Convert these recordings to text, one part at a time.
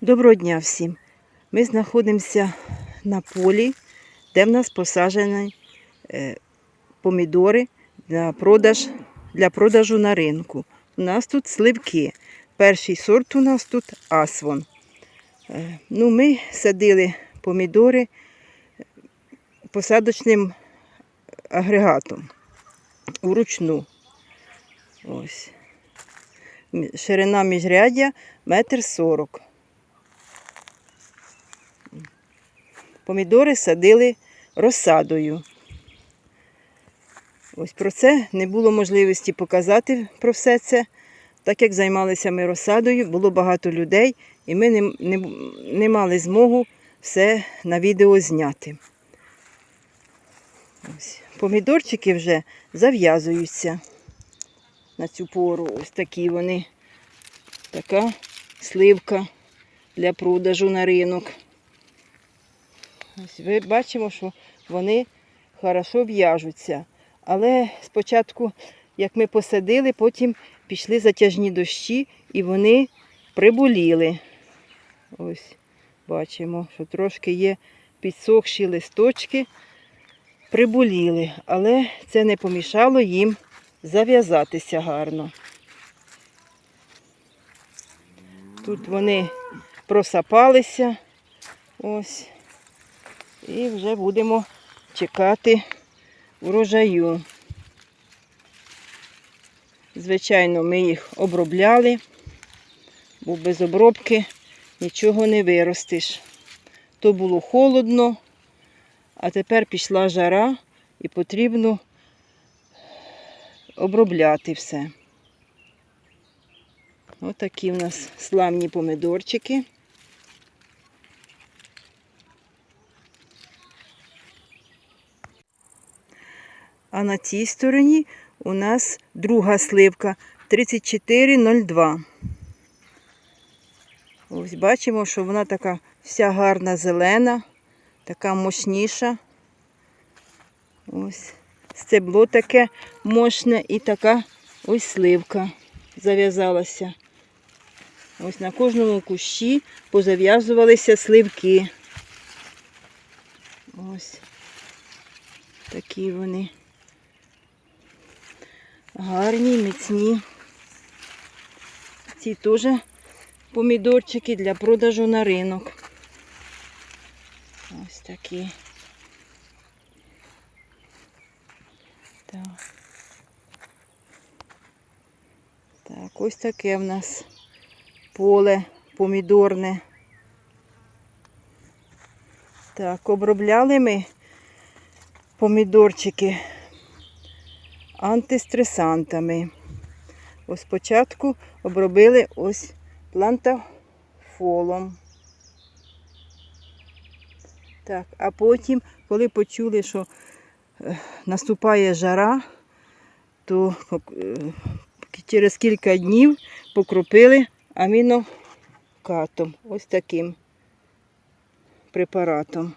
Доброго дня всім. Ми знаходимося на полі, де в нас посаджені е, помідори для, продаж, для продажу на ринку. У нас тут сливки. Перший сорт у нас тут асвон. Е, ну, ми садили помідори посадочним агрегатом уручну. Ось. Ширина міжряддя метр сорок. Помідори садили розсадою. Ось про це не було можливості показати про все це. Так як займалися ми розсадою, було багато людей, і ми не, не, не мали змогу все на відео зняти. Ось. Помідорчики вже зав'язуються на цю пору. Ось такі вони. Така сливка для продажу на ринок. Ось ви бачимо, що вони хорошо в'яжуться. Але спочатку, як ми посадили, потім пішли затяжні дощі і вони приболіли. Ось бачимо, що трошки є підсохші листочки, приболіли, але це не помішало їм зав'язатися гарно. Тут вони просапалися. Ось. І вже будемо чекати урожаю. Звичайно, ми їх обробляли, бо без обробки нічого не виростиш. То було холодно, а тепер пішла жара і потрібно обробляти все. Отакі в нас славні помидорчики. А на цій стороні у нас друга сливка 3402. Ось бачимо, що вона така вся гарна зелена, така мощніша. Ось стебло таке мощне і така ось сливка зав'язалася. Ось на кожному кущі позав'язувалися сливки. Ось такі вони. Гарні, міцні. Ці теж помідорчики для продажу на ринок. Ось такі. Так. Так, ось таке в нас поле помідорне. Так, обробляли ми помідорчики антистресантами. Ось спочатку обробили ось плантафолом. Так, а потім, коли почули, що е, наступає жара, то е, через кілька днів покропили амінокатом. Ось таким препаратом.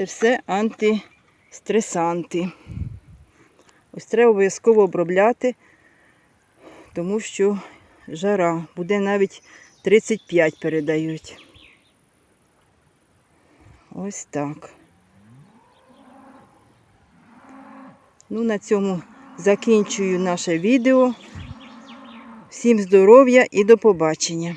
Це все антистресанти. Ось треба обов'язково обробляти, тому що жара. Буде навіть 35 передають. Ось так. Ну, на цьому закінчую наше відео. Всім здоров'я і до побачення.